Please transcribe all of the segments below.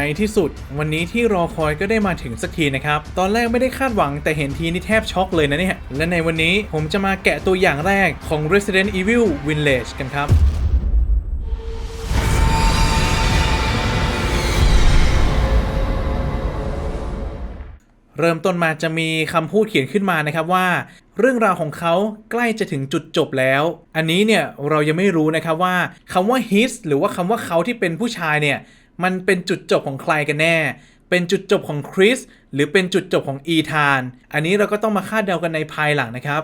ในที่สุด วันนี้ที่รอคอยก็ได้มาถึงสักทีนะครับ ตอนแรกไม่ได้คาดหวังแต่เห็นทีนี่แทบช็อกเลยนะเนี่ย และในวันนี้ผมจะมาแกะตัวอย่างแรกของ Resident Evil Village กันครับเริ่มต้นมาจะมีคำพูดเขียนขึ้นมานะครับว่า เรื่องราวของเขาใกล้จะถึงจุดจบแล้ว อันนี้เนี่ยเรายังไม่รู้นะครับว่าคำว่า his หรือว่าคำว่าเขาที่เป็นผู้ชายเนี่ย มันเป็นจุดจบของใครกันแน่ เป็นจุดจบของคริสหรือเป็นจุดจบของอีธาน อันนี้เราก็ต้องมาคาดเดากันในภายหลังนะครับ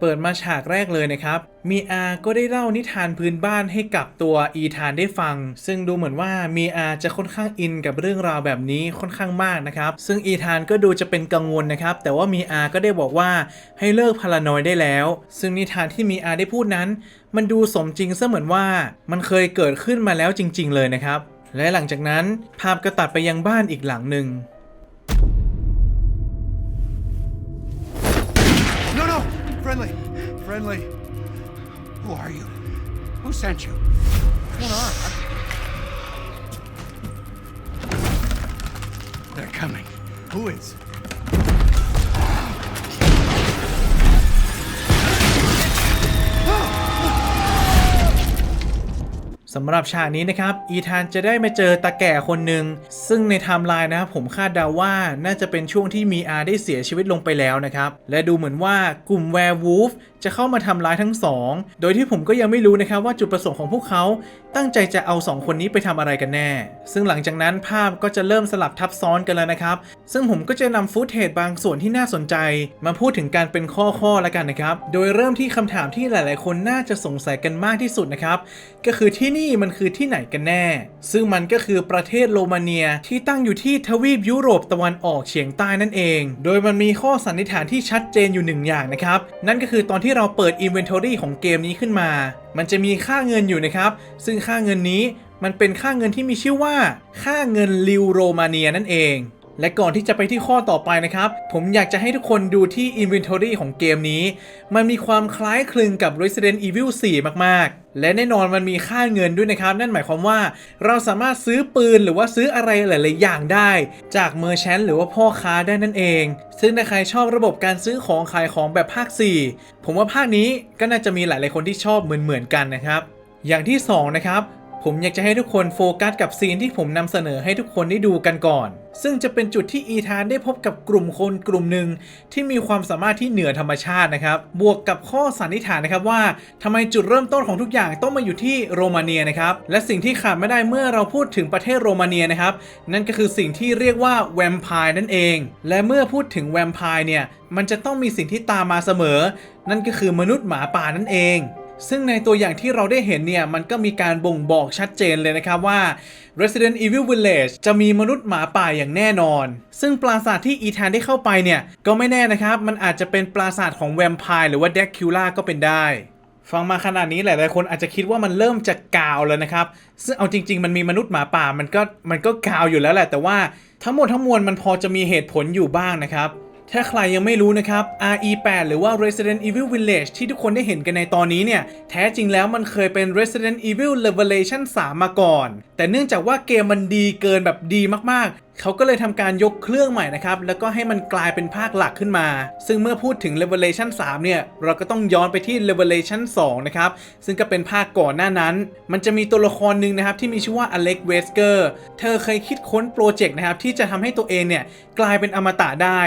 เปิดมาฉากแรกเลยนะครับ มีอาก็ได้เล่านิทานพื้นบ้านให้กับตัวอีธานได้ฟัง ซึ่งดูเหมือนว่ามีอาจะค่อนข้างอินกับเรื่องราวแบบนี้ค่อนข้างมากนะครับ ซึ่งอีธานก็ดูจะเป็นกังวลนะครับ แต่ว่ามีอาก็ได้บอกว่าให้เลิกพารานอยได้แล้ว ซึ่งนิทานที่มีอาได้พูดนั้น มันดูสมจริงเสมือนว่า มันเคยเกิดขึ้นมาแล้วจริง ๆ เลยนะครับ และหลังจากนั้นภาพก็ตัดไปยังบ้านอีกหลังหนึ่ง Friendly! Who are you? Who sent you? What's going on? They're coming. Who is? สำหรับฉากนี้นะครับ อีธานจะได้มาเจอตาแก่คนหนึ่ง ซึ่งในไทม์ไลน์นะครับผมคาดเดาว่าน่าจะเป็นช่วงที่มีอาได้เสียชีวิตลงไปแล้วนะครับ และดูเหมือนว่ากลุ่มแวร์วูฟ จะเข้ามาทำร้ายทั้งสอง โดยที่ผมก็ยังไม่รู้นะครับว่าจุดประสงค์ของพวกเขาตั้งใจจะเอาสองคนนี้ไปทำอะไรกันแน่ ซึ่งหลังจากนั้นภาพก็จะเริ่มสลับทับซ้อนกันแล้วนะครับ ซึ่งผมก็จะนำฟุตเทจบางส่วนที่น่าสนใจ มาพูดถึงการเป็นข้อๆแล้วกันนะครับ โดยเริ่มที่คำถามที่หลาย ๆ คนน่าจะสงสัยกันมากที่สุดนะครับ ก็คือที่นี่มันคือที่ไหนกันแน่ ซึ่งมันก็คือประเทศโรมาเนียที่ตั้งอยู่ที่ทวีปยุโรปตะวันออกเฉียงใต้นั่นเอง โดยมันมีข้อสันนิษฐานที่ชัดเจนอยู่หนึ่งอย่างนะครับ นั่นก็คือตอนที่เราเปิด Inventory ของเกมนี้ขึ้นมา มันจะมีค่าเงินอยู่นะครับ ซึ่งค่าเงินนี้มันเป็นค่าเงินที่มีชื่อว่า ค่าเงินลิวโรมาเนียนั่นเอง และก่อนที่จะไปที่ข้อต่อไปนะครับ ผมอยากจะให้ทุกคนดูที่ Inventory ของเกมนี้ มันมีความคล้ายคลึงกับ Resident Evil 4 มากๆ และแน่นอนมันมีค่าเงินด้วยนะครับ นั่นหมายความว่าเราสามารถซื้อปืนหรือว่าซื้ออะไรหลาย ๆ อย่างได้ จากเมอร์แชนหรือว่าพ่อค้าได้นั่นเอง ซึ่งถ้าใครชอบระบบการซื้อของขายของแบบภาค 4 ผมว่าภาคนี้ก็น่าจะมีหลาย ๆ คนที่ชอบเหมือน ๆ กันนะครับอย่างที่ 2 นะครับ ผมอยากจะให้ทุกคนโฟกัสกับซีนที่ผมนำเสนอให้ทุกคนได้ดูกันก่อน ซึ่งจะเป็นจุดที่อีธานได้พบกับกลุ่มคนกลุ่มหนึ่งที่มีความสามารถที่เหนือธรรมชาตินะครับ บวกกับข้อสันนิษฐานนะครับว่าทำไมจุดเริ่มต้นของทุกอย่างต้องมาอยู่ที่โรมาเนียนะครับ และสิ่งที่ขาดไม่ได้เมื่อเราพูดถึงประเทศโรมาเนียนะครับ นั่นก็คือสิ่งที่เรียกว่าแวมไพร์นั่นเอง และเมื่อพูดถึงแวมไพร์เนี่ยมันจะต้องมีสิ่งที่ตามมาเสมอ นั่นก็คือมนุษย์หมาป่านั่นเอง ซึ่งในตัวอย่างที่เราได้เห็นเนี่ย มันก็มีการบ่งบอกชัดเจนเลยนะครับว่า Resident Evil Village จะมีมนุษย์หมาป่าอย่างแน่นอน ซึ่งปราสาทที่อีธานได้เข้าไปเนี่ย ก็ไม่แน่นะครับ มันอาจจะเป็นปราสาทของแวมไพร์หรือว่าเด c คิล่าก็เป็นได้ ฟังมาขนาดนี้หลาย ๆ คนอาจจะคิดว่ามันเริ่มจะกาวแล้วนะครับ ซึ่งเอาจริง ๆ มันมีมนุษย์หมาป่ามันก็มันก็กาวอยู่แล้วแหละแต่ว่าทั้งหมดทั้งมวลมันพอจะมีเหตุผลอยู่บ้างนะครับ ถ้าใครยังไม่รู้นะครับ RE8 หรือว่า Resident Evil Village ที่ทุกคนได้เห็นกันในตอนนี้เนี่ย แท้จริงแล้วมันเคยเป็น Resident Evil Revelation 3 มาก่อนแต่เนื่องจากว่าเกมมันดีเกินแบบดีมากๆ เขาก็เลยทำการยกเครื่องใหม่นะครับ แล้วก็ให้มันกลายเป็นภาคหลักขึ้นมา ซึ่งเมื่อพูดถึง Revelation 3 เนี่ย เราก็ต้องย้อนไปที่ Revelation 2 นะครับ ซึ่งก็เป็นภาคก่อนหน้านั้น มันจะมีตัวละครหนึ่งนะครับ ที่มีชื่อว่าอเล็กเวสเกอร์เธอเคยคิดค้นโปรเจกต์นะครับ ที่จะทำให้ตัวเองเนี่ยกลายเป็นอมตะได้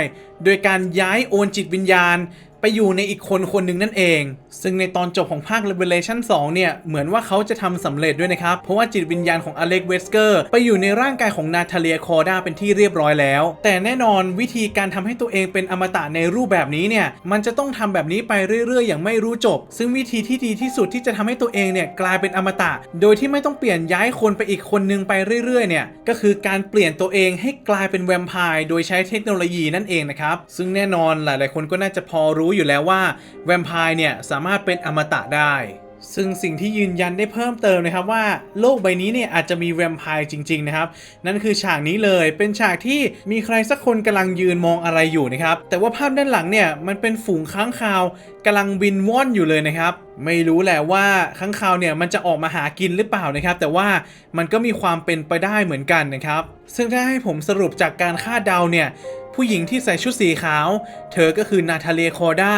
โดยการย้ายโอนจิตวิญญาณ ไปอยู่ในอีกคนคนหนึ่งนั่นเอง ซึ่งในตอนจบของภาค Revelation 2 เนี่ย เหมือนว่าเขาจะทำสำเร็จด้วยนะครับ เพราะว่าจิตวิญญาณของอเล็กเวสเกอร์ไปอยู่ในร่างกายของนาทาเลียคอร์ดาเป็นที่เรียบร้อยแล้ว แต่แน่นอนวิธีการทำให้ตัวเองเป็นอมตะในรูปแบบนี้เนี่ย มันจะต้องทำแบบนี้ไปเรื่อยๆ อย่างไม่รู้จบ ซึ่งวิธีที่ดีที่สุดที่จะทำให้ตัวเองเนี่ยกลายเป็นอมตะ โดยที่ไม่ต้องเปลี่ยนย้ายคนไปอีกคนนึงไปเรื่อยๆ เนี่ย ก็คือการเปลี่ยนตัวเองให้กลายเป็นแวมไพร์โดยใช้เทคโนโลยีนั่นเองนะครับ ซึ่งแน่นอนหลาย ๆ คนก็น่าจะพอรู้อยู่แล้วว่าแวมไพร์เนี่ยสามารถเป็นอมตะได้ ซึ่งสิ่งที่ยืนยันได้เพิ่มเติมนะครับว่าโลกใบนี้เนี่ยอาจจะมีแวมไพร์จริง ๆ นะครับ นั่นคือฉากนี้เลยเป็นฉากที่มีใครสักคนกำลังยืนมองอะไรอยู่นะครับ แต่ว่าภาพด้านหลังเนี่ยมันเป็นฝูงค้างคาวกำลังบินว่อนอยู่เลยนะครับ ไม่รู้แหละว่าค้างคาวเนี่ยมันจะออกมาหากินหรือเปล่านะครับ แต่ว่ามันก็มีความเป็นไปได้เหมือนกันนะครับ ซึ่งถ้าให้ผมสรุปจากการคาดเดาเนี่ยผู้หญิงที่ใส่ชุดสีขาว เธอก็คือนาทาเลียคอร์ดา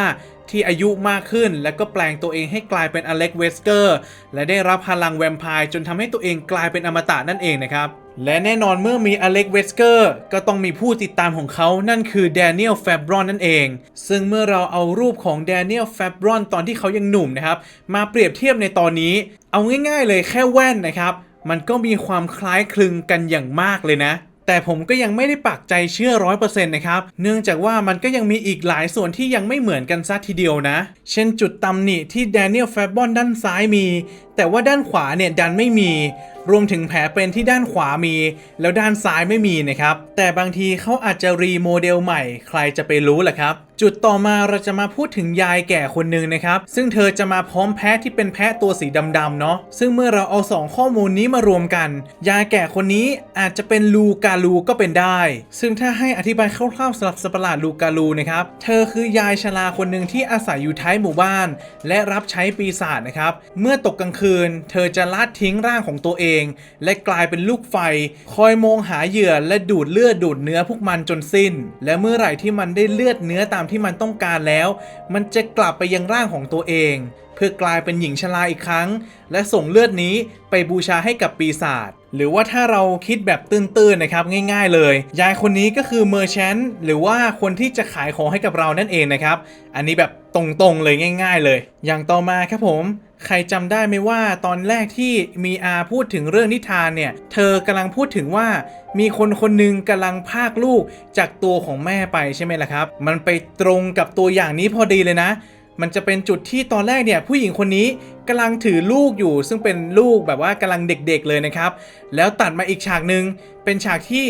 ที่อายุมากขึ้น และก็แปลงตัวเองให้กลายเป็นอเล็กเวสเกอร์ และได้รับพลังแวมไพร์จนทำให้ตัวเองกลายเป็นอมตะนั่นเองนะครับ และแน่นอนเมื่อมีอเล็กเวสเกอร์ก็ต้องมีผู้ติดตามของเขานั่นคือแดเนียลแฟบรอนนั่นเอง ซึ่งเมื่อเราเอารูปของแดเนียลแฟบรอนตอนที่เขายังหนุ่มนะครับ มาเปรียบเทียบในตอนนี้ เอาง่าย ๆ เลยแค่แว่นนะครับ มันก็มีความคล้ายคลึงกันอย่างมากเลยนะ แต่ผมก็ยังไม่ได้ปักใจเชื่อร้อยเปอร์เซ็นต์นะครับ เนื่องจากว่ามันก็ยังมีอีกหลายส่วนที่ยังไม่เหมือนกันซะทีเดียวนะ เช่นจุดตำหนิที่แดเนียลแฟบบอนด้านซ้ายมี แต่ว่าด้านขวาเนี่ยดันไม่มี รวมถึงแผลเป็นที่ด้านขวามี แล้วด้านซ้ายไม่มีนะครับ แต่บางทีเขาอาจจะรีโมเดลใหม่ ใครจะไปรู้ล่ะครับจุดต่อมาเราจะมาพูดถึงยายแก่คนหนึ่งนะครับ ซึ่งเธอจะมาพร้อมแพะที่เป็นแพะตัวสีดำๆเนาะซึ่งเมื่อเราเอาสองข้อมูลนี้มารวมกัน ยายแก่คนนี้อาจจะเป็นลูกาลูก็เป็นได้ ซึ่งถ้าให้อธิบายคร่าวๆสำหรับสัตว์ประหลาดลูกาลูนะครับเธอคือยายชราคนหนึ่งที่อาศัยอยู่ท้ายหมู่บ้าน และรับใช้ปีศาจนะครับเมื่อตกกลางคืน เธอจะละทิ้งร่างของตัวเองและกลายเป็นลูกไฟ คอยมองหาเหยื่อและดูดเลือดดูดเนื้อพวกมันจนสิ้น และเมื่อไหร่ที่มันได้เลือดเนื้อตามที่มันต้องการแล้ว มันจะกลับไปยังร่างของตัวเอง เพื่อกลายเป็นหญิงชราอีกครั้ง และส่งเลือดนี้ไปบูชาให้กับปีศาจหรือว่าถ้าเราคิดแบบตื้นๆนะครับง่ายๆเลย ยายคนนี้ก็คือเมอร์แชนหรือว่าคนที่จะขายของให้กับเรานั่นเองนะครับ อันนี้แบบตรงๆเลยง่าย ๆ เลย อย่างต่อมาครับผม ใครจำได้ไหมว่าตอนแรกที่มีอาพูดถึงเรื่องนิทานเนี่ย เธอกำลังพูดถึงว่ามีคนคนหนึ่งกำลังพากลูกจากตัวของแม่ไปใช่ไหมล่ะครับ มันไปตรงกับตัวอย่างนี้พอดีเลยนะ มันจะเป็นจุดที่ตอนแรกเนี่ยผู้หญิงคนนี้กำลังถือลูกอยู่ ซึ่งเป็นลูกแบบว่ากำลังเด็กๆเลยนะครับ แล้วตัดมาอีกฉากหนึ่งเป็นฉากที่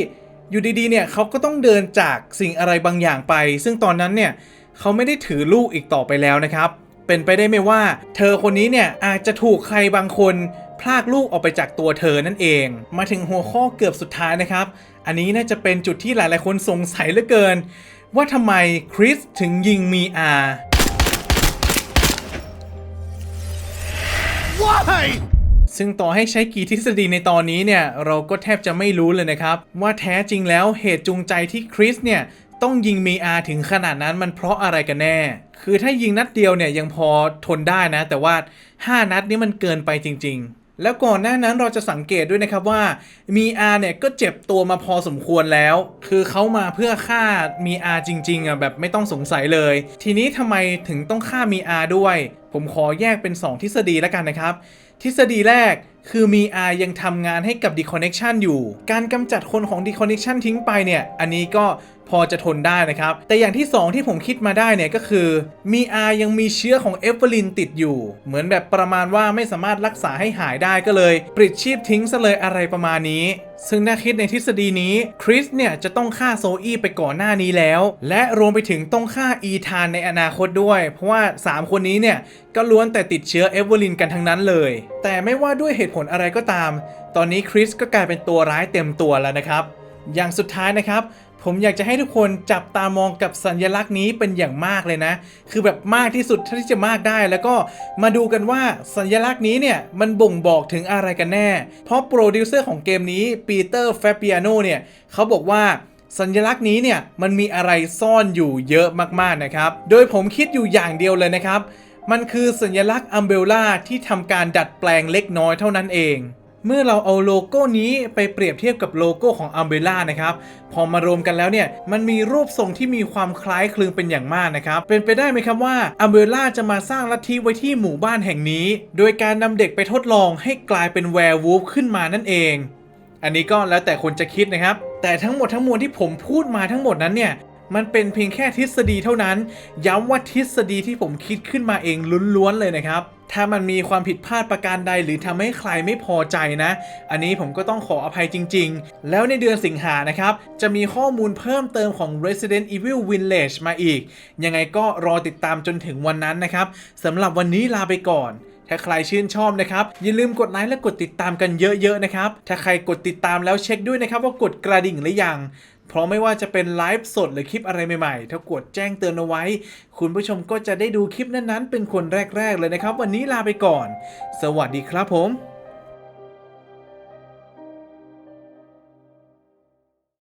อยู่ดีๆเนี่ยเขาก็ต้องเดินจากสิ่งอะไรบางอย่างไป ซึ่งตอนนั้นเนี่ยเขาไม่ได้ถือลูกอีกต่อไปแล้วนะครับ เป็นไปได้ไหมว่า เธอคนนี้เนี่ยอาจจะถูกใครบางคนพลากลูกออกไปจากตัวเธอนั่นเอง มาถึงหัวข้อเกือบสุดท้ายนะครับ อันนี้น่าจะเป็นจุดที่หลายๆ คนสงสัยเหลือเกิน ว่าทำไมคริสถึงยิงมีอา Why? ซึ่งต่อให้ใช้กี่ทฤษฎีในตอนนี้เนี่ย เราก็แทบจะไม่รู้เลยนะครับ ว่าแท้จริงแล้วเหตุจูงใจที่คริสเนี่ย ต้องยิงมีอาถึงขนาดนั้นมันเพราะอะไรกันแน่ คือถ้ายิงนัดเดียวเนี่ยยังพอทนได้นะ แต่ว่า 5 นัดนี้มันเกินไปจริง ๆ แล้วก่อนหน้านั้นเราจะสังเกตด้วยนะครับว่ามีอาเนี่ยก็เจ็บตัวมาพอสมควรแล้ว คือเขามาเพื่อฆ่ามีอาจริงๆอะแบบไม่ต้องสงสัยเลย ทีนี้ทำไมถึงต้องฆ่ามีอาด้วย ผมขอแยกเป็น 2 ทฤษฎีแล้วกันนะครับทฤษฎีแรกคือมีอายังทำงานให้กับ Deconnection อยู่ การกำจัดคนของ Deconnection ทิ้งไปเนี่ย อันนี้ก็ พอจะทนได้นะครับ แต่อย่างที่ 2 ที่ผมคิดมาได้เนี่ยก็คือ มีอายังมีเชื้อของเอฟเวอลินติดอยู่ เหมือนแบบประมาณว่าไม่สามารถรักษาให้หายได้ก็เลยปลิดชีพทิ้งซะเลยอะไรประมาณนี้ ซึ่งน่าคิดในทฤษฎีนี้คริสเนี่ยจะต้องฆ่าโซอี้ไปก่อนหน้านี้แล้ว และรวมไปถึงต้องฆ่าอีธานในอนาคตด้วย เพราะว่า 3 คนนี้เนี่ยก็ล้วนแต่ติดเชื้อเอเวอร์ลินกันทั้งนั้นเลย แต่ไม่ว่าด้วยเหตุผลอะไรก็ตาม ตอนนี้คริสก็กลายเป็นตัวร้ายเต็มตัวแล้วนะครับ อย่างสุดท้ายนะครับ ผมอยากจะให้ทุกคนจับตามองกับสัญลักษณ์นี้เป็นอย่างมากเลยนะ คือแบบมากที่สุดเท่าที่จะมากได้ แล้วก็มาดูกันว่าสัญลักษณ์นี้เนี่ยมันบ่งบอกถึงอะไรกันแน่ เพราะโปรดิวเซอร์ของเกมนี้ปีเตอร์แฟปิอาโนเนี่ยเขาบอกว่าสัญลักษณ์นี้เนี่ยมันมีอะไรซ่อนอยู่เยอะมากๆนะครับ โดยผมคิดอยู่อย่างเดียวเลยนะครับ มันคือสัญลักษณ์อัมเบลล่าที่ทำการดัดแปลงเล็กน้อยเท่านั้นเอง เมื่อเราเอาโลโก้นี้ไปเปรียบเทียบกับโลโก้ของ Umbrella นะครับ พอมารวมกันแล้วเนี่ย มันมีรูปทรงที่มีความคล้ายคลึงเป็นอย่างมากนะครับ เป็นไปได้ไหมครับว่า Umbrella จะมาสร้างลัทธิไว้ที่หมู่บ้านแห่งนี้ โดยการนำเด็กไปทดลองให้กลายเป็นแวร์วูฟขึ้นมานั่นเอง อันนี้ก็แล้วแต่คนจะคิดนะครับ แต่ทั้งหมดทั้งมวลที่ผมพูดมาทั้งหมดนั้นเนี่ยมันเป็นเพียงแค่ทฤษฎีเท่านั้น ย้ำว่าทฤษฎีที่ผมคิดขึ้นมาเองล้วนๆเลยนะครับ ถ้ามันมีความผิดพลาดประการใดหรือทำให้ใครไม่พอใจนะ อันนี้ผมก็ต้องขออภัยจริง ๆ แล้วในเดือนสิงหานะครับ จะมีข้อมูลเพิ่มเติมของ Resident Evil Village มาอีก ยังไงก็รอติดตามจนถึงวันนั้นนะครับสำหรับวันนี้ลาไปก่อนถ้าใครชื่นชอบนะครับ อย่าลืมกดไลค์และกดติดตามกันเยอะๆนะครับ ถ้าใครกดติดตามแล้วเช็คด้วยนะครับว่ากดกระดิ่งหรือยัง เพราะไม่ว่าจะเป็นไลฟ์สดหรือคลิปอะไรใหม่ๆ ถ้ากดแจ้งเตือนเอาไว้ คุณผู้ชมก็จะได้ดูคลิปนั้นๆ เป็นคนแรก ๆ เลยนะครับ วันนี้ลาไปก่อน สวัสดีครับผม